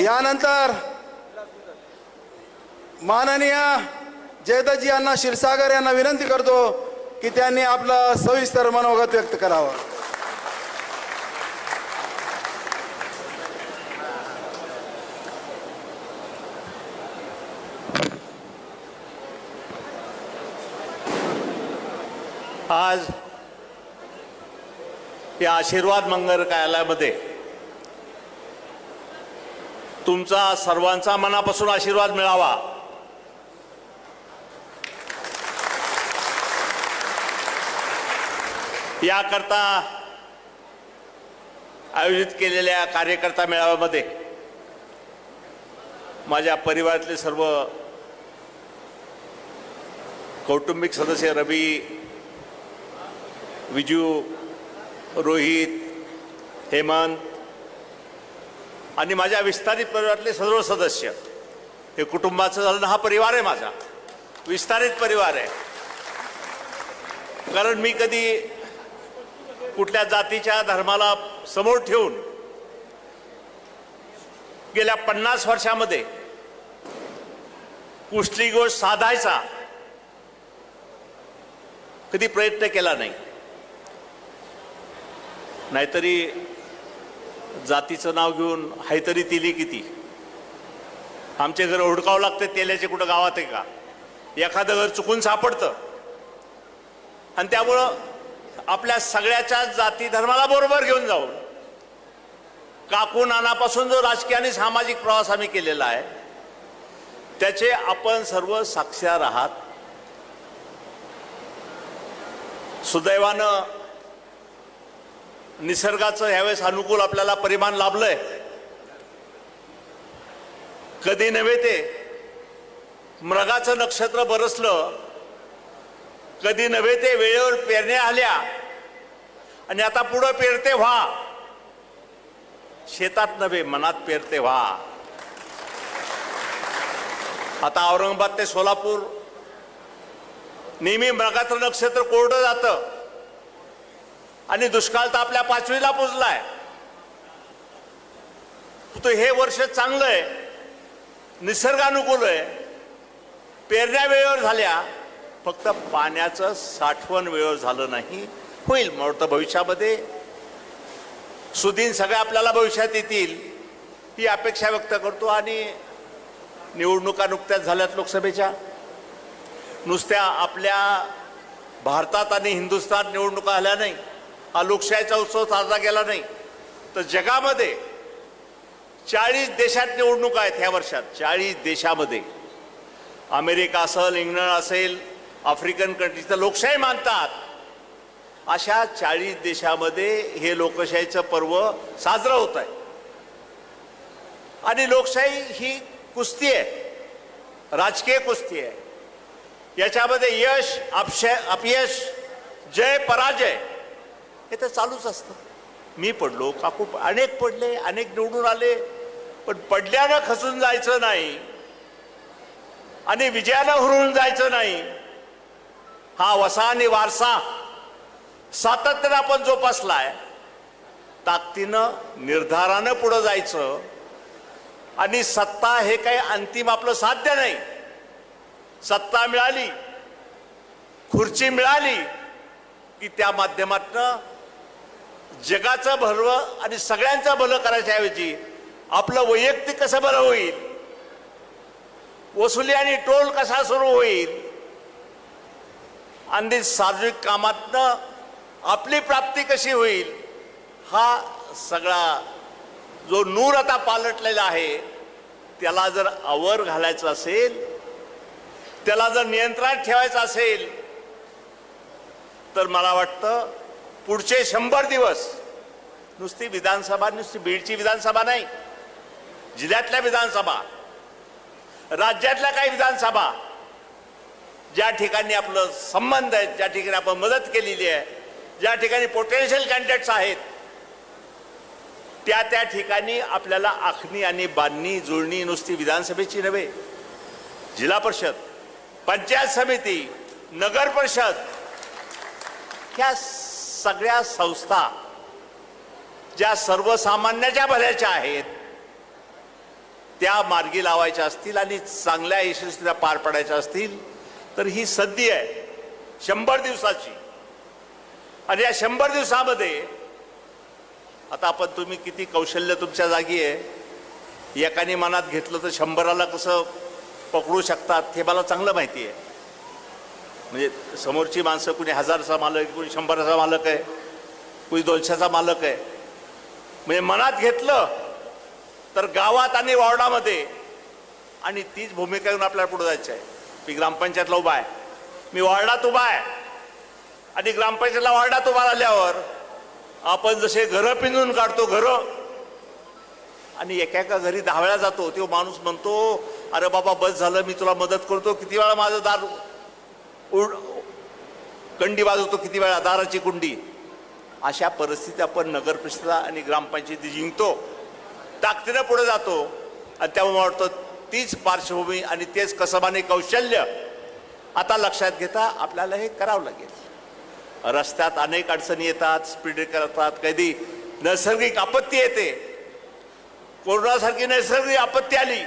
यानंतर माननीय जयदत्तजी यांना क्षीरसागर यांना विनंती करतो की त्यांनी आपलं सविस्तर मनोगत व्यक्त करावं. आज या आशीर्वाद मंगल कार्यालयामध्ये तुमचा सर्वांचा मनापासून आशीर्वाद मिळावा. याकरता आयोजित केलेल्या कार्यकर्ता मेळाव्यामध्ये माझ्या परिवारातले सर्व कौटुंबिक सदस्य रवी विजू रोहित हेमंत आणि माझ्या विस्तारित परिवारातले सर्व सदस्य हे कुटुंबाचं झालं हा परिवार आहे माझा. विस्तारित परिवार आहे. कारण मी कधी कुठल्या जातीच्या धर्माला समोर ठेवून गेल्या पन्नास वर्षामध्ये कुठली गोष्ट साधायचा कधी प्रयत्न केला नाही. नाहीतरी जातीचं नाव घेऊन हायतरी तिली किती? आमचे घर हुडकावं लागते तेल्याचे कुठं गावात आहे का? एखादं घर चुकून सापडतं. आणि त्यामुळं आपल्या सगळ्याच्या जाती धर्माला बरोबर घेऊन जाऊन काकू नानापासून जो राजकीय आणि सामाजिक प्रवास आम्ही केलेला आहे त्याचे आपण सर्व साक्षार आहात. सुदैवानं निसर्गाचं ह्यावेळेस अनुकूल आपल्याला परिमाण लाभलंय. कधी नव्हे ते. मृगाचं नक्षत्र बरसलं कधी नव्हे ते वेळेवर पेरण्या आल्या आणि आता पुढं पेरते व्हा. शेतात नव्हे मनात पेरते व्हा. आता औरंगाबाद ते सोलापूर. नेहमी मृगाचं नक्षत्र कोरडं जातं. आणि दुष्काळ तर आपल्या पाचवीला पुजलाय. तो हे वर्ष चांगलं आहे निसर्गानुकूल आहे. पेरण्या वेळेवर झाल्या फक्त पाण्याचं साठवण वेळेवर झालं नाही. होईल मला भविष्यामध्ये. सुदीन सगळे आपल्याला भविष्यात येतील ही अपेक्षा व्यक्त करतो आणि निवडणुका नुकत्याच झाल्यात लोकसभेच्या. नुसत्या आपल्या भारतात आणि हिंदुस्थान निवडणुका आल्या नाही. हा लोकशाहीचा उत्सव साजरा केला नाही. तर जगामध्ये चाळीस देशात निवडणुका आहेत ह्या वर्षात. चाळीस देशामध्ये. अमेरिका असेल इंग्लंड असेल आफ्रिकन कंट्रीज तर लोकशाही मानतात. अशा चाळीस देशामध्ये हे लोकशाहीचं पर्व साजरं होत आहे. आणि लोकशाही ही कुस्ती आहे. राजकीय कुस्ती आहे. याच्यामध्ये यश अपशय अपयश जय पराजय हे तर चालूच असतं. मी पडलो काकू अनेक पडले अनेक निवडून आले पण पडल्यानं खचून जायचं नाही. आणि विजयानं हुरून जायचं नाही. हा वसा आणि वारसा सातत्यानं आपण जोपासलाय. ताकदीनं निर्धारानं पुढं जायचं. आणि सत्ता हे काही अंतिम आपलं साध्य नाही. सत्ता मिळाली खुर्ची मिळाली की त्या माध्यमातनं जगाचं भरवं आणि सगळ्यांचं भलं करायच्या ऐवजी आपलं वैयक्तिक कसं बरं होईल? वसुली आणि टोल कसा सुरू होईल? आणि सार्वजनिक कामातनं आपली प्राप्ती कशी होईल? हा सगळा जो नूर आता पालटलेला आहे त्याला जर आवर घालायचं असेल त्याला जर नियंत्रणात ठेवायचं असेल तर मला वाटतं पुढचे शंभर दिवस. नुसती विधानसभा नुसती बीडची विधानसभा नाही. जिल्ह्यातल्या विधानसभा. राज्यातल्या काही विधानसभा. ज्या ठिकाणी आपलं संबंध आहेत ज्या ठिकाणी आपण मदत केलेली आहे ज्या ठिकाणी पोटेन्शियल कॅन्डिडेट्स आहेत त्या त्या ठिकाणी आपल्याला आखणी आणि बांधणी जुळणी नुसती विधानसभेची नव्हे. जिल्हा परिषद पंचायत समिती नगर परिषद. ह्या सगळ्या संस्था ज्या सर्वसामान्याच्या भल्याच्या आहेत त्या मार्गी लावायच्या असतील आणि चांगल्या यशस्वीला पार पडायच्या असतील तर ही संधी आहे शंभर दिवसाची. आणि या शंभर दिवसामध्ये आता आपण तुम्ही किती कौशल्य तुमच्या जागी आहे एकाने मनात घेतलं तर शंभराला कसं पकडू शकतात हे मला चांगलं माहिती आहे. म्हणजे समोरची माणसं कुणी हजारचा मालक आहे, कुणी शंभराचा मालक आहे कुणी दोनशेचा मालक आहे. म्हणजे मनात घेतलं तर गावात आणि वॉर्डामध्ये आणि तीच भूमिका घेऊन आपल्याला पुढे जायचं आहे मी ग्रामपंचायतला उभा आहे. मी वॉर्डात उभा आहे. आणि ग्रामपंचायतला वॉर्डात उभा राहिल्यावर आपण जसे घरं पिंजून काढतो घरं आणि एका एका घरी दहा वेळा जातो तो माणूस म्हणतो अरे बाबा बस झालं मी तुला मदत करतो किती वेळा माझं दार उड कंडी वाजवतो किती वेळा? दाराची कुंडी. अशा परिस्थितीत आपण नगर परिषदा आणि ग्रामपंचायती जिंकतो. ताकदीनं पुढे जातो. आणि त्यामुळे मला वाटतं तीच पार्श्वभूमी आणि तेच कसबाने कौशल्य आता लक्षात घेता आपल्याला हे करावं लागेल. रस्त्यात अनेक अडचणी येतात स्पीड करतात कधी नैसर्गिक आपत्ती येते. कोरोनासारखी नैसर्गिक आपत्ती आली.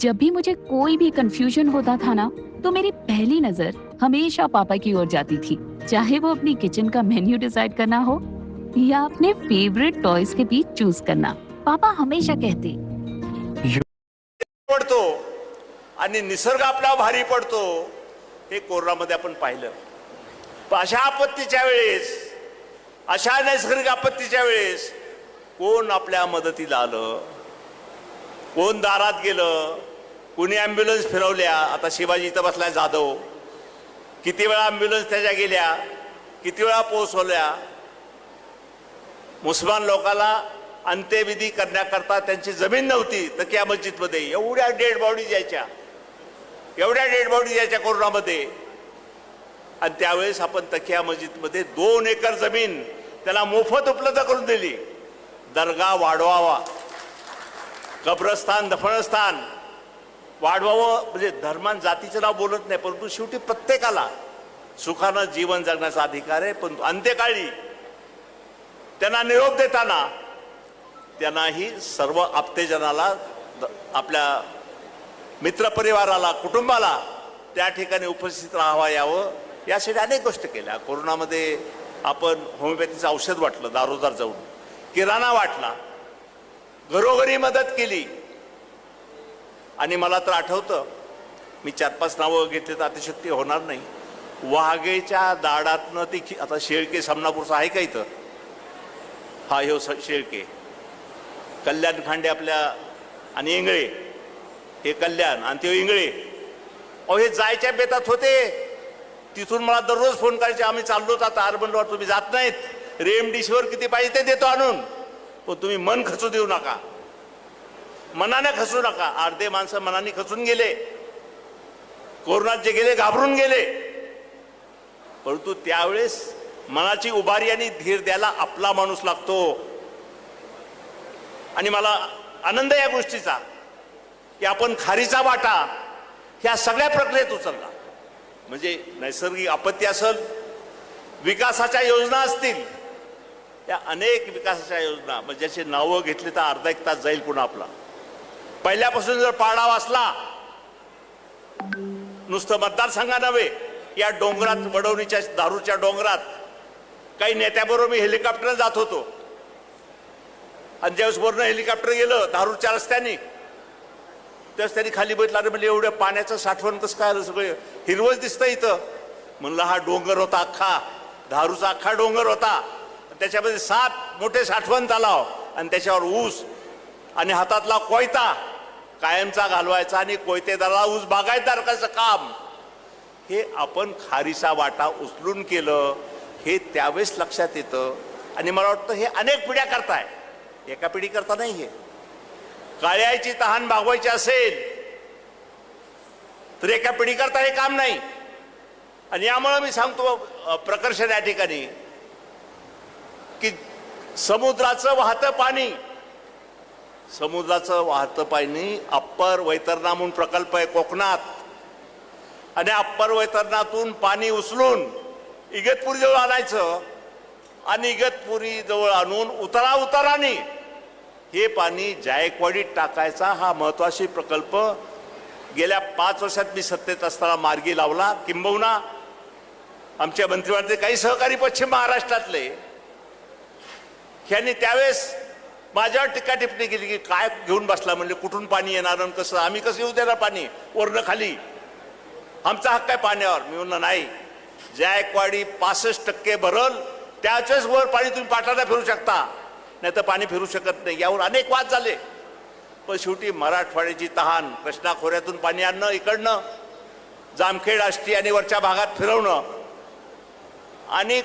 जब भी मुझे कोई भी कंफ्यूजन होता था ना तो मेरी पहली नजर हमेशा पापा की ओर जाती थी चाहे वो अपनी किचन का मेन्यू डिसाइड करना हो या अपने फेवरेट टॉयज के बीच चूज करना। पापा हमेशा कहते पडतो आणि निसर्ग आपला भारी पडतो. हे कोरोनामध्ये आपण पाहिलं. अशा आपत्तीच्या वेळेस अशा नैसर्गिक आपत्तीच्या वेळेस कोण आपल्या मदतीला आलं? कोण दारात गेलं? कुणी ॲम्ब्युलन्स फिरवल्या आता शिवाजी इथं बसला जाधव. किती वेळा ॲम्ब्युलन्स त्याच्या गेल्या किती वेळा पोहोचवल्या मुसलमान लोकाला अंत्यविधी करण्याकरता त्यांची जमीन नव्हती तकिया मस्जिदमध्ये एवढ्या डेड बॉडी यायच्या एवढ्या डेड बॉडी यायच्या कोरोनामध्ये. आणि त्यावेळेस आपण तकिया मस्जिदमध्ये दोन एकर जमीन त्याला मोफत उपलब्ध करून दिली. दर्गा वाढवावा. कब्रस्थान दफनस्थान. वाढवावं म्हणजे धर्मान जातीचं नाव बोलत नाही परंतु शेवटी प्रत्येकाला सुखानं जीवन जगण्याचा अधिकार आहे परंतु अंत्यकाळी त्यांना निरोप देताना त्यांनाही सर्व आप्तेजनाला द- आपल्या मित्रपरिवाराला कुटुंबाला त्या ठिकाणी उपस्थित राहावा यावं यासाठी अनेक गोष्टी केल्या. कोरोनामध्ये आपण होमिओपॅथीचं औषध वाटलं दारोदार जाऊन. किराणा वाटला. घरोघरी मदत केली. आणि मला तर आठवतं मी चार पाच नावं घेतली तर अतिशक्ती होणार नाही. वाघेच्या दाडातनं ती खि- आता शेळके सामनापूरचा आहे का इथं? हा ह्यो स- शेळके. कल्याण खांडे आपल्या आणि इंगळे. हे कल्याण आणि ते इंगळे. अहो हे जायच्या बेतात होते. तिथून मला दररोज फोन करायचे आम्ही चाललोच आता अर्बनवर तुम्ही जात नाहीत. रेमडिशीवर किती पाहिजे ते देतो आणून. पण तुम्ही मन खचू देऊ नका. मनाने खचू नका. अर्धे माणसं मनाने खचून गेले. कोरोनात जे गेले घाबरून गेले. परंतु त्यावेळेस मनाची उभारी आणि धीर द्यायला आपला माणूस लागतो. आणि मला आनंद या गोष्टीचा की आपण खारीचा वाटा ह्या सगळ्या प्रक्रियेत उचलला. म्हणजे नैसर्गिक आपत्ती असेल विकासाच्या योजना असतील या अनेक विकासाच्या योजना. म्हणजे ज्याची नावं घेतली तर अर्धा एक तास जाईल पुन्हा आपला. पहिल्यापासून जर पाडा वाचला नुसतं मतदारसंघा नव्हे या डोंगरात वडवणीच्या दारूच्या डोंगरात काही नेत्याबरोबर मी हेलिकॉप्टर जात होतो. आणि ज्यावेळेस हेलिकॉप्टर गेलं दारूच्या रस्त्याने त्यावेळेस त्यांनी खाली बघितलं अरे म्हणजे एवढं पाण्याचं साठवण कसं काय आलं सगळं? हिरवंच दिसतं इथं. म्हणलं हा डोंगर होता अख्खा. दारूचा अख्खा डोंगर होता. त्याच्यामध्ये सात मोठे साठवण तलाव हो. आणि त्याच्यावर ऊस आणि हातातला कोयता. कायमचा घालवायचा आणि कोयतेदाराला ऊस बागायतदार कसं काम? हे आपण खारीचा वाटा उचलून केलं हे त्यावेळेस लक्षात येतं. आणि मला वाटतं हे अनेक पिढ्या करताय. एका पिढी करता नाही हे. काळ्याची तहान भागवायची असेल तर एका पिढी करता हे काम नाही. आणि यामुळं मी सांगतो प्रकर्षण या ठिकाणी की समुद्राचं वाहतं पाणी समुद्राचं वाहतं पाणी अप्पर वैतरणा म्हणून प्रकल्प आहे कोकणात. आणि अप्पर वैतरणातून पाणी उचलून इगतपुरीजवळ आणायचं आणि इगतपुरी जवळ आणून उतरा उताराने हे पाणी जायकवाडीत टाकायचा हा महत्वाची प्रकल्प. गेल्या पाच वर्षात मी सत्तेत असताना मार्गी लावला. किंबहुना आमच्या मंत्रिमंडळाचे काही सहकारी पश्चिम महाराष्ट्रातले यांनी त्यावेळेस माझ्यावर टीका टिप्पणी केली की काय घेऊन बसला म्हणजे कुठून पाणी येणार आणि कसं? आम्ही कसं येऊ देणार पाणी? वरनं खाली. आमचा हक्क आहे पाण्यावर. मी म्हणलं नाही. जायकवाडी पासष्ट टक्के भरल त्याच्याच वर पाणी तुम्ही पाटाला फिरू शकता. नाही तर पाणी फिरू शकत नाही. यावर अनेक वाद झाले. पण शेवटी मराठवाड्याची तहान कृष्णा खोऱ्यातून पाणी आणणं इकडनं जामखेड आष्टी आणि वरच्या भागात फिरवणं आणि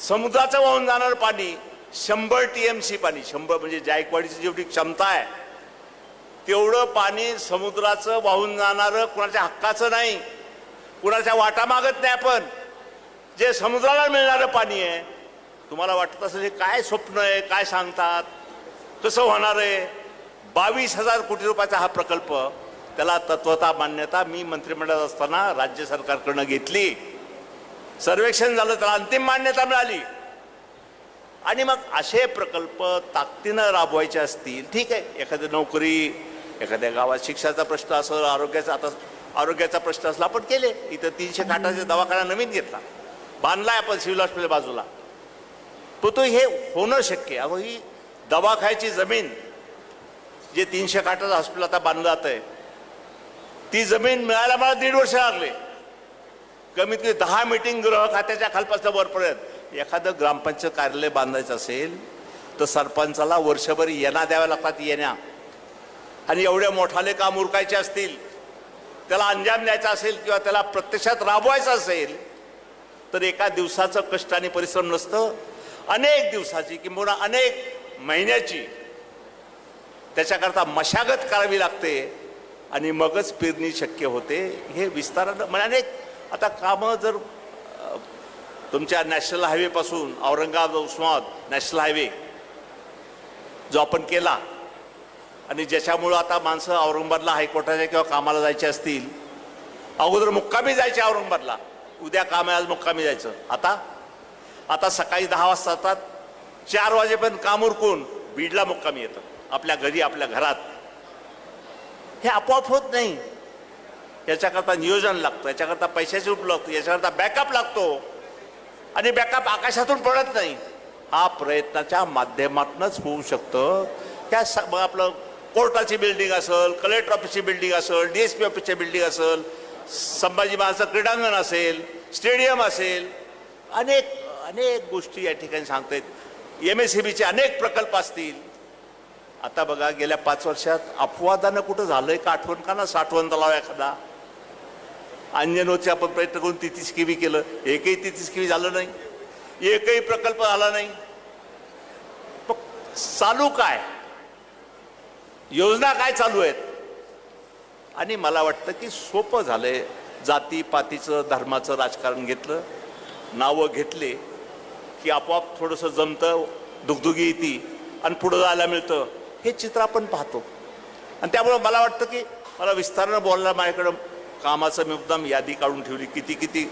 समुद्राचं वाहून जाणारं पाणी शंभर टी एम सी पाणी शंभर म्हणजे जायकवाडीची जेवढी क्षमता आहे तेवढं पाणी समुद्राचं वाहून जाणारं कुणाच्या हक्काचं नाही. कुणाच्या वाटा मागत नाही आपण. जे समुद्राला मिळणारं पाणी आहे तुम्हाला वाटत असेल हे काय स्वप्न आहे काय सांगतात कसं होणार आहे? बावीस हजार कोटी रुपयाचा हा प्रकल्प त्याला तत्वता मान्यता मी मंत्रिमंडळात असताना राज्य सरकारकडनं घेतली. सर्वेक्षण झालं त्याला अंतिम मान्यता मिळाली. आणि मग असे प्रकल्प ताकदीनं राबवायचे असतील ठीक आहे. एखादी नोकरी एखाद्या गावात शिक्षणाचा प्रश्न असेल आरोग्याचा आता आरोग्याचा प्रश्न असला आपण केले. इथं तीनशे खाटाचा दवाखाना नवीन घेतला. बांधलाय आपण सिव्हिल हॉस्पिटल बाजूला. पण तो हे होणं शक्य आहे. अहो ही दवाखान्याची जमीन जे तीनशे खाटाचं हॉस्पिटल आता बांधलं जात आहे ती जमीन मिळायला मला दीड वर्ष लागले. कमीत कमी दहा मिटिंग गृह खात्याच्या खालपासून वरपर्यंत एखादं ग्रामपंचायत कार्यालय बांधायचं असेल तर सरपंचाला वर्षभर येणा द्याव्या लागतात येण्या. आणि एवढे मोठाले काम उरकायचे असतील? त्याला अंजाम द्यायचा असेल किंवा त्याला प्रत्यक्षात राबवायचं असेल तर एका दिवसाचं कष्ट आणि परिश्रम नसतं. अनेक दिवसाची किंबहुना अनेक महिन्याची. त्याच्याकरता मशागत करावी लागते आणि मगच पेरणी शक्य होते हे विस्तारानं म्हणजे अनेक आता कामं जर तुमच्या नॅशनल हायवेपासून औरंगाबाद उस्मानाबाद नॅशनल हायवे जो आपण केला आणि ज्याच्यामुळं आता माणसं औरंगाबादला हायकोर्टाच्या किंवा कामाला जायचे असतील अगोदर मुक्कामी जायचे औरंगाबादला उद्या काम आहे आज मुक्कामी जायचं. आता आता सकाळी दहा वाजता जातात चार वाजेपर्यंत काम उरकून बीडला मुक्कामी येतं आपल्या घरी आपल्या घरात. हे आपोआप होत नाही. याच्याकरता नियोजन लागतं याच्याकरता पैशाची उपलब्ध याच्याकरता बॅकअप लागतो. आणि बॅकअप आकाशातून पडत नाही. हा प्रयत्नाच्या माध्यमातूनच होऊ शकतं. त्या स आपलं कोर्टाची बिल्डिंग असेल कलेक्टर ऑफिसची बिल्डिंग असेल डी एस पी ऑफिसची बिल्डिंग असेल संभाजी महाराजचं क्रीडांगण असेल स्टेडियम असेल अनेक अनेक गोष्टी या ठिकाणी सांगतायत एम एस सी बीचे अनेक प्रकल्प असतील. आता बघा गेल्या पाच वर्षात अपवादानं कुठं झालंय का आठवण? का ना साठवण तलाव एखादा? अंजनोचे आपण प्रयत्न करून तीतीस किवी केलं. एकही तिथीच किवी झालं नाही. एकही प्रकल्प झाला नाही. मग चालू काय? योजना काय चालू आहेत? आणि मला वाटतं की सोपं झालंय जाती पातीचं धर्माचं राजकारण घेतलं. नावं घेतले की आपोआप थोडंसं जमतं दुगदुगी येते आणि पुढं जायला मिळतं. हे चित्र आपण पाहतो. आणि त्यामुळं मला वाटतं की मला विस्तारानं बोलायला माझ्याकडं कामाचं मी मुद्दाम यादी काढून ठेवली. किती किती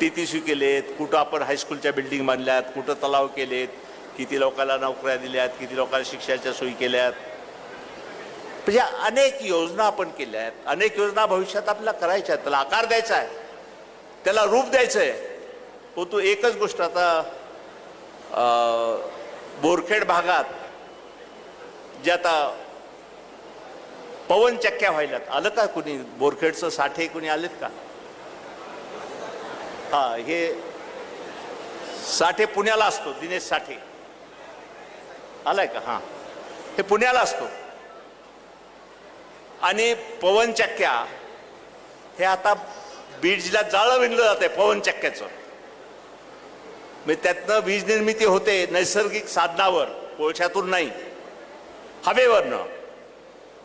टीटीसी केलेत कुठं आपण हायस्कूलच्या बिल्डिंग बांधल्यात कुठं तलाव केलेत किती लोकांना नोकऱ्या दिल्यात किती लोकांना शिक्षणाच्या सोयी केल्यात. म्हणजे अनेक योजना आपण केल्या आहेत अनेक योजना भविष्यात आपल्याला करायच्या आहेत. त्याला आकार द्यायचा आहे. त्याला रूप द्यायचं आहे. हो तू एकच गोष्ट आता बोरखेड भागात जे आता पवन चक्क्या व्हायल्यात. आलं का कुणी? बोरखेडचं साठे कुणी आलेत का? हा हे साठे पुण्याला असतो दिनेश साठे. आलाय का? हा. हे पुण्याला असतो. आणि पवन चक्क्या हे आता बीड जिल्ह्यात जाळं विणलं जात आहे पवन चक्क्याचं. म्हणजे त्यातनं वीज निर्मिती होते नैसर्गिक साधनावर कोळशातून नाही हवेवरनं.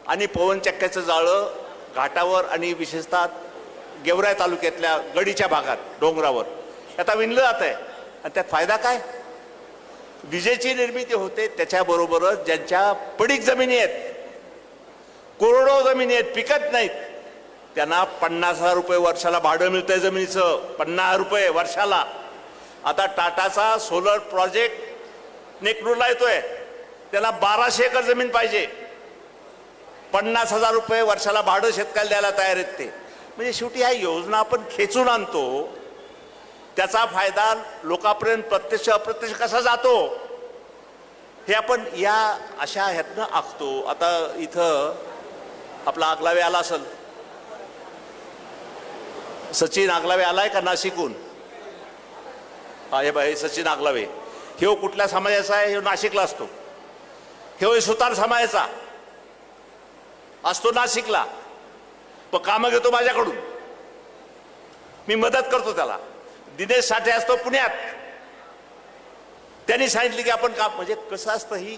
आणि पवनचक्क्याचं जाळं घाटावर आणि विशेषतः गेवराय तालुक्यातल्या गडीच्या भागात डोंगरावर. आता विणलं जात आहे. आणि त्यात फायदा काय? विजेची निर्मिती होते त्याच्याबरोबरच ज्यांच्या पडीक जमिनी आहेत कोरडो जमिनी आहेत पिकत नाहीत त्यांना पन्नास हजार रुपये वर्षाला भाडं मिळतंय जमिनीचं. पन्नास हजार रुपये वर्षाला. आता टाटाचा सोलर प्रोजेक्ट नेकनूरला येतोय. त्याला बाराशे एकर जमीन पाहिजे. पन्नास हजार रुपये वर्षाला भाडं शेतकऱ्याला द्यायला तयार आहेत ते. म्हणजे शेवटी ह्या योजना आपण खेचून आणतो. त्याचा फायदा लोकांपर्यंत प्रत्यक्ष अप्रत्यक्ष कसा जातो? हे आपण या अशा ह्यातनं आखतो. आता इथं आपला आगलावे आला असेल. सचिन आगलावे आलाय का नाशिकहून? हा हे बाई सचिन आगलावे. हे हो कुठल्या समाजाचा आहे? हे नाशिकला असतो. हे सुतार समाजाचा. असतो नाशिकला पण कामं घेतो माझ्याकडून. मी मदत करतो त्याला. दिनेश साठे असतो पुण्यात. त्यांनी सांगितलं की आपण का म्हणजे कसं असतं ही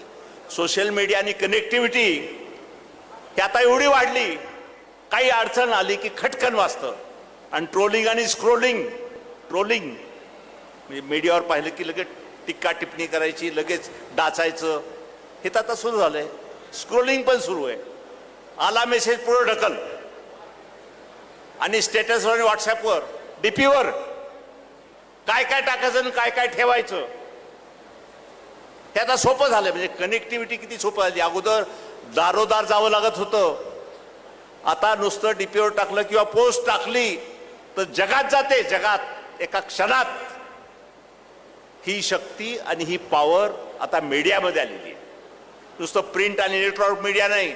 सोशल मीडिया आणि कनेक्टिव्हिटी ही आता एवढी वाढली. काही अडचण आली की खटकन वाचतं आणि ट्रोलिंग आणि स्क्रोलिंग ट्रोलिंग म्हणजे मीडियावर पाहिलं की लगेच टिक्का टिप्पणी करायची लगेच डाचायचं. हे तर आता सुरू झालंय. स्क्रोलिंग पण सुरू आहे. आला मेसेज पुढं ढकल. आणि स्टेटसवर आणि व्हॉट्सॲपवर डीपीवर काय काय टाकायचं आणि काय काय ठेवायचं. हे आता सोपं झालं म्हणजे कनेक्टिव्हिटी किती सोपं झाली. अगोदर दारोदार जावं लागत होतं. आता नुसतं डीपीवर टाकलं किंवा पोस्ट टाकली तर जगात जाते जगात एका क्षणात. ही शक्ती आणि ही पॉवर आता मीडियामध्ये आलेली आहे. नुसतं प्रिंट आणि इलेक्ट्रॉनिक मीडिया नाही.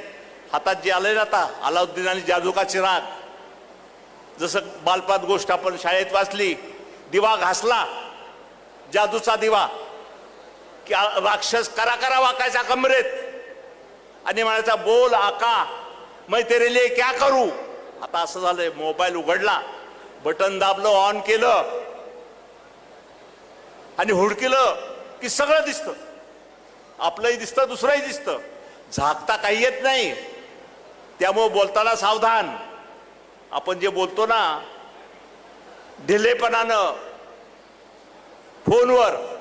हातात जे आलंय ना आता अलाउद्दीन आणि जादूका चिराग जसं बालपात गोष्ट आपण शाळेत वाचली दिवा घासला जादूचा दिवा की राक्षस करा करा वाकायचा कमरेत. आणि म्हणायचा बोल आका मै तेरे लिए क्या करू? आता असं झालंय मोबाईल उघडला बटन दाबलं ऑन केलं आणि हुडकिलं की सगळं दिसतं. आपलंही दिसतं दुसरंही दिसतं. झाकता काही येत नाही. त्यामुळं बोलताना सावधान. आपण जे बोलतो ना ढिलेपणानं फोनवर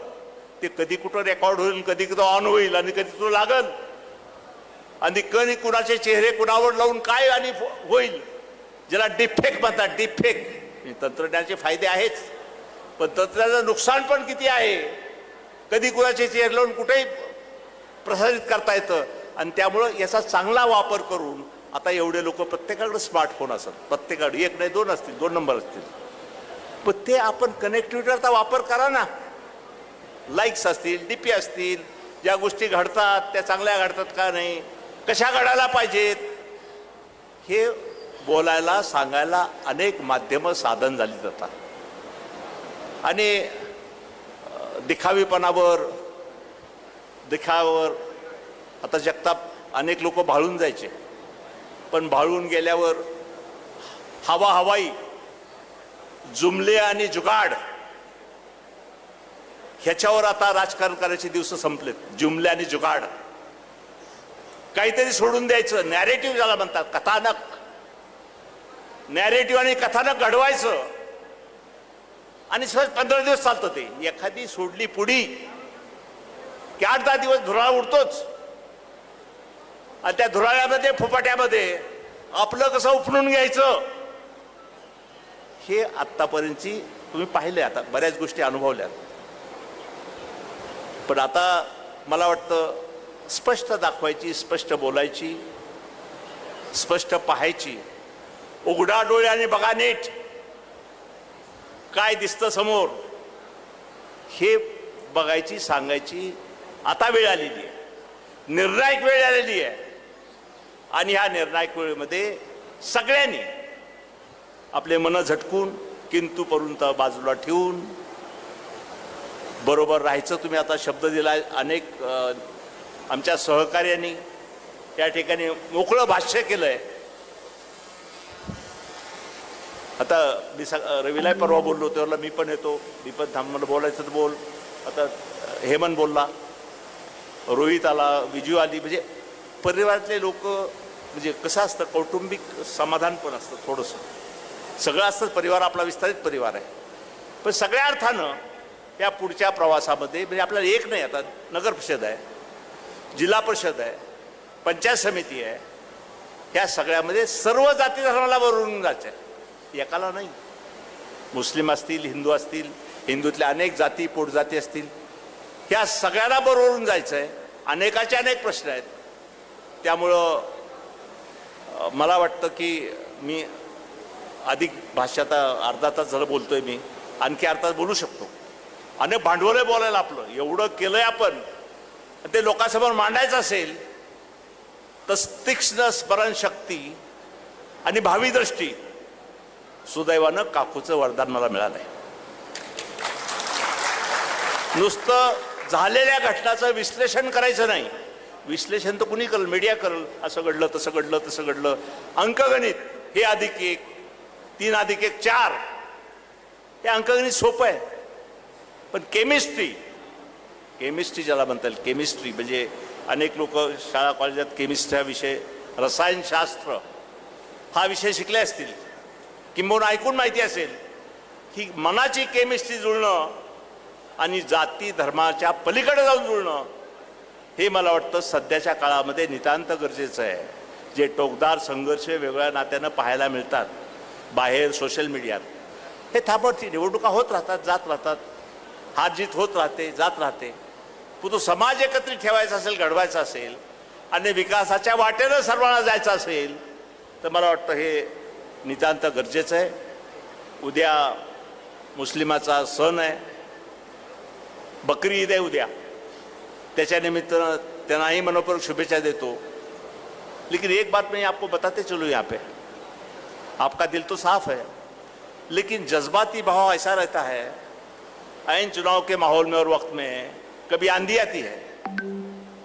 ते कधी कुठं रेकॉर्ड होईल कधी कुठं ऑन होईल आणि कधी तो लागल. आणि कधी कुणाचे चेहरे कुणावर लावून काय आणि फो- होईल ज्याला डिफेक्ट म्हणतात डिफेक्ट तंत्रज्ञानाचे फायदे आहेच. पण तंत्रज्ञानाचं नुकसान पण किती आहे? कधी कुणाचे चेहरे लावून कुठेही प्रसारित करता येतं. आणि त्यामुळं याचा चांगला वापर करून आता एवढे लोक प्रत्येकाकडे स्मार्टफोन असतात. प्रत्येकाकडे एक नाही दोन असतील दोन नंबर असतील. पण ते आपण कनेक्टिव्हिटीचा वापर करा ना. लाईक्स असतील डीपी असतील ज्या गोष्टी घडतात त्या चांगल्या घडतात का नाही कशा घडायला पाहिजेत? हे बोलायला सांगायला अनेक माध्यमं साधन झाली जातात. आणि दिखावीपणावर दिखावर आता जगताप अनेक लोक भाळून जायचे. पण भाळून गेल्यावर हवा हवाई जुमले आणि जुगाड ह्याच्यावर आता राजकारण करायचे दिवस संपलेत. जुमले आणि जुगाड. काहीतरी सोडून द्यायचं. नॅरेटिव्ह ज्याला म्हणतात कथानक. नॅरेटिव्ह आणि कथानक घडवायचं. आणि सहज पंधरा दिवस चालतं ते. एखादी सोडली पुढी की आठ दहा दिवस धुराळा उडतोच. आणि त्या धुराळ्यामध्ये फुपाट्यामध्ये आपलं कसं उपणून घ्यायचं? हे आत्तापर्यंतची तुम्ही पाहिले आता बऱ्याच गोष्टी अनुभवल्या पण आता मला वाटतं स्पष्ट दाखवायची स्पष्ट बोलायची स्पष्ट पाहायची. उघडा डोळ्याने बघा नीट. काय दिसतं समोर? हे बघायची सांगायची आता वेळ आलेली आहे. निर्णायक वेळ आलेली आहे. आणि ह्या निर्णायक वेळेमध्ये सगळ्यांनी आपले मन झटकून किंतू पर्यंत बाजूला ठेवून बरोबर राहायचं. तुम्ही आता शब्द दिला अनेक आमच्या सहकार्यांनी त्या ठिकाणी मोकळं भाष्य केलंय. आता मी स रविला परवा बोललो त्यावेळेला मी पण येतो. मी पण थांब मला बोलायचं तर बोल. आता हेमंत बोलला. रोहित आला विजू आली म्हणजे परिवारातले लोक म्हणजे कसं असतं कौटुंबिक समाधान पण असतं थोडंसं. सगळं असतं परिवार आपला विस्तारित परिवार आहे. पण सगळ्या अर्थानं या पुढच्या प्रवासामध्ये म्हणजे आपल्याला एक नाही आता नगर परिषद आहे जिल्हा परिषद आहे पंचायत समिती आहे ह्या सगळ्यामध्ये सर्व जाती धर्माला वरून जायचं आहे एकाला नाही. मुस्लिम असतील हिंदू असतील हिंदूतल्या अनेक जाती पोटजाती असतील. ह्या सगळ्यांना बरोबरून जायचं आहे अनेकाचे अनेक प्रश्न आहेत. त्यामुळं मला वाटतं की मी अधिक भाषात अर्धा तास झालं बोलतोय मी. आणखी अर्धा बोलू शकतो. आणि भांडवलही बोलायला आपलं. एवढं केलंय आपण. ते लोकांसमोर मांडायचं असेल तर तीक्ष्ण स्मरणशक्ती आणि भावी दृष्टी सुदैवानं काकूचं वरदान मला मिळालं आहे नुसतं झालेल्या घटनाचं विश्लेषण करायचं नाही. विश्लेषण तर कुणी करल? मीडिया करल. असं घडलं तसं घडलं तसं घडलं. अंकगणित हे अधिक एक. तीन अधिक एक चार. हे अंकगणित सोपं आहे. पण केमिस्ट्री केमिस्ट्री ज्याला म्हणता येईल केमिस्ट्री म्हणजे अनेक लोक शाळा कॉलेजात केमिस्ट्री हा विषय रसायनशास्त्र हा विषय शिकले असतील. किंबहुना ऐकून माहिती असेल. की मनाची केमिस्ट्री जुळणं आणि जाती धर्माच्या पलीकडे जाऊन जुळणं हे मला वाटतं सध्याच्या काळामध्ये नितांत गरजेचं आहे. जे टोकदार संघर्ष वेगळ्या नात्यानं पाहायला मिळतात बाहेर सोशल मीडियात हे थांबवती निवडणुका होत राहतात जात राहतात. हार जीत होत राहते जात राहते. पण तो समाज एकत्रित ठेवायचा असेल घडवायचा असेल आणि विकासाच्या वाटेनं सर्वांना जायचं असेल तर मला वाटतं हे नितांत गरजेचं आहे. उद्या मुस्लिमाचा सण आहे. बकरी ईद आहे उद्या. निमित्तानं त्यांनाही मनोपूर्वक शुभेच्छा देतो. लेकिन एक बात मैं आपको बताते चलूँ यहाँ पे। आपका दिल तो साफ़ है, लेकिन जज्बाती भाव ऐसा रहता है ऐन चुनाव के माहौल में और वक्त में कभी आंधी आती है,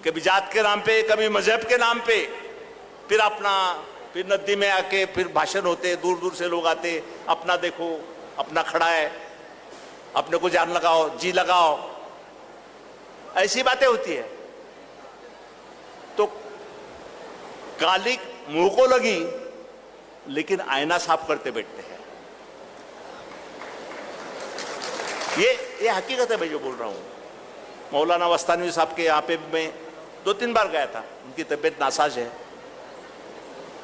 कभी जात के नाम पे, कभी मज़हब के नाम पे, फिर अपना, फिर नदी में आके फिर भाषण होते दूर दूर से लोग आते, अपना देखो, अपना खड़ा है, अपने को जान लगाओ, जी लगाओ ऐसी बातें होती है। तो कालिक मुँह को लगी, लेकिन आईना साफ़ करते बैठते हैं। ये ये हकीकत है मैं जो बोल रहा हूँ। मौलाना वस्तानवी साहब के यहाँ पे मैं दो तीन बार गया था। उनकी तबीयत नासाज है।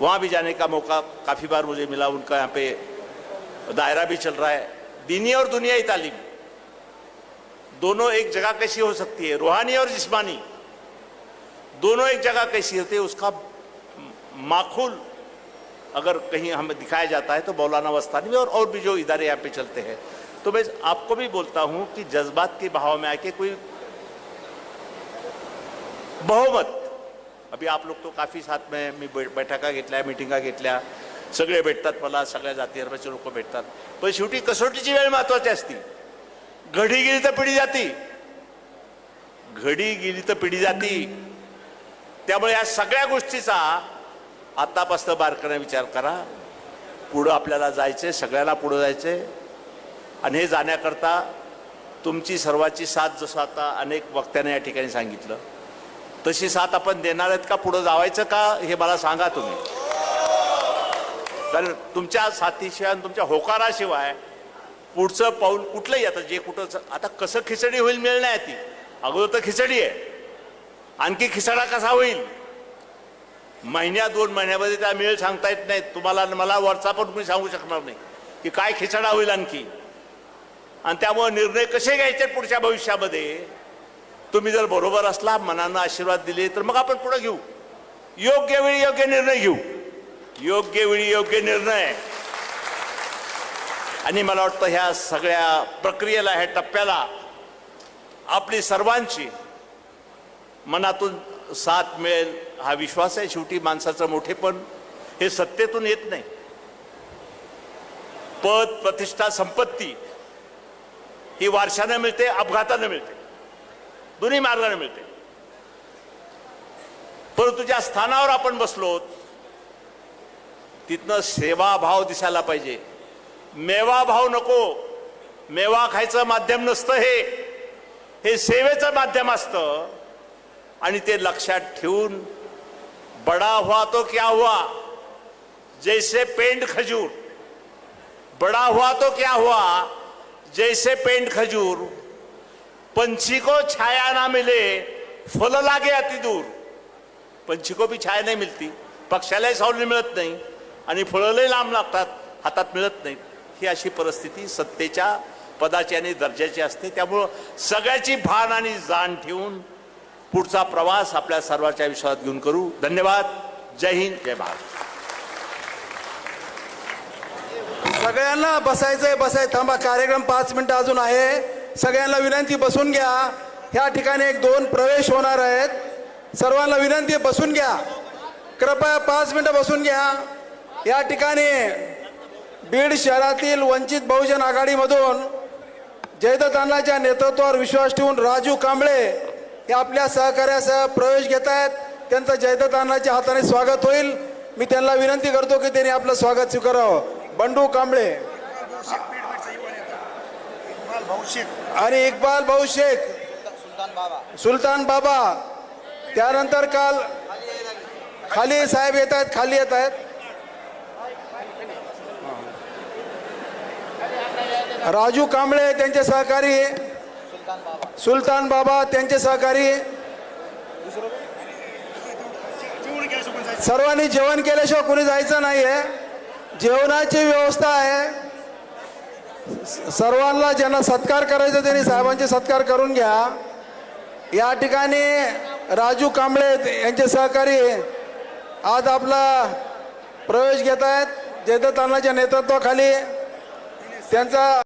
वहाँ भी जाने का मौका काफ़ी बार मुझे मिला। उनका यहाँ पे दायरा भी चल रहा है। दीनी और दुनियाई तालीम। दोनों एक जगह कैसी हो सकती है? रूहानी और जिस्मानी। दोनों एक जगह कैसी होती है? उसका माखुल अगर कहीं हमें दिखाया जाता है तो मौलाना वस्तानी में और और भी जो इदारे यहाँ पे चलते हैं। तो मैं आपको भी बोलता हूँ कि जज्बात के भाव में आके कोई बहुमत। अभी आप लोग तो काफ़ी साथ में, मी बै- बैठका घेतल्या मिटिंगा घेतल्या सगळे भेटतात मला सगळ्या जाती धर्माचे लोक भेटतात पण शेवटी कसोटीची वेळ महत्वाची असती घडी गेली तर पिढी जाती. घडी गेली तर पिढी जाती. त्यामुळे या सगळ्या गोष्टीचा आतापासून बारकाने विचार करा. पुढं आपल्याला जायचंय सगळ्याला पुढं जायचंय. आणि हे जाण्याकरता तुमची सर्वाची साथ जसं आता अनेक वक्त्याने या ठिकाणी सांगितलं तशी साथ आपण देणार आहेत का? पुढं जावायचं का? हे मला सांगा तुम्ही. कारण तुमच्या साथीशिवाय तुमच्या होकाराशिवाय पुढचं पाऊल कुठलंही आता जे कुठं आता कसं खिचडी होईल मिळणं आहे ती? अगोदर तर खिचडी आहे. आणखी खिचडा कसा होईल? महिन्या दोन महिन्यामध्ये त्या मिळेल सांगता येत नाही तुम्हाला मला वरचा पण तुम्ही सांगू शकणार नाही. की काय खिचडा होईल आणखी? आणि त्यामुळे निर्णय कसे घ्यायचे पुढच्या भविष्यामध्ये? तुम्ही जर बरोबर असला मनानं आशीर्वाद दिले तर मग आपण पुढे घेऊ. योग्य वेळी योग्य निर्णय घेऊ. योग्य वेळी योग्य निर्णय. आणि मला वाटतं ह्या सगळ्या प्रक्रियेला ह्या टप्प्याला आपली सर्वांची मनातून साथ मिळेल हा विश्वास आहे. शेवटी माणसाचं मोठेपण हे सत्तेतून येत नाही. पद प्रतिष्ठा संपत्ती ही वारशानं मिळते अपघातानं मिळते. दोन्ही मार्गाने मिळते. परंतु ज्या स्थानावर आपण बसलो तिथनं सेवाभाव दिसायला पाहिजे. मेवा भाव नको. मेवा खायचं माध्यम नसतं हे. हे सेवेचं माध्यम असतं. आणि ते लक्षात ठेवून बडा हुआ तो क्या हुआ जैसे पेंड खजूर. बड़ा हुआ तो क्या हुआ जैसे पेंड खजूर. पंछी को छाया ना मिले फल लागे अति दूर. पंछी को भी छाया नाही मिळती पक्षालाही सावली मिळत नाही. आणि फळंही लांब लागतात हातात मिळत नाहीत. ही अशी परिस्थिती सत्तेच्या पदाची आणि दर्जाची असते. त्यामुळं सगळ्याची भान आणि जाण ठेवून पुढचा प्रवास आपल्या सर्वांच्या विश्वासात घेऊन करू. धन्यवाद. जय हिंद जय भारत. सगळ्यांना बसायचंय बसाय थांबा कार्यक्रम पाच मिनिटं अजून आहे. सगळ्यांना विनंती बसून घ्या. ह्या ठिकाणी एक दोन प्रवेश होणार आहेत. सर्वांना विनंती बसून घ्या. कृपया पाच मिनिटं बसून घ्या. या ठिकाणी बीड शहरातील वंचित बहुजन आघाडीमधून जयदत्तांनाच्या नेतृत्वावर विश्वास ठेवून राजू कांबळे हे आपल्या सहकार्यासह प्रवेश घेत आहेत. त्यांचं जयदत्तांनाच्या हाताने स्वागत होईल. मी त्यांना विनंती करतो की त्यांनी आपलं स्वागत स्वीकारावं. बंडू कांबळे. आणि इक्बाल भाऊ शेख सुलतान बाबा. त्यानंतर काल खाली साहेब येत आहेत खाली येत आहेत. राजू कांबळे त्यांचे सहकारी सुलतान बाबा त्यांचे सहकारी सर्वांनी जेवण केल्याशिवाय कुणी जायचं नाही आहे जेवणाची व्यवस्था आहे. सर्वांना ज्यांना सत्कार करायचा त्यांनी साहेबांचे सत्कार करून घ्या. या ठिकाणी राजू कांबळे यांचे सहकारी आज आपला प्रवेश घेत आहेत जयदत्तांनाच्या नेतृत्वाखाली. नेतृत्वाखाली त्यांचा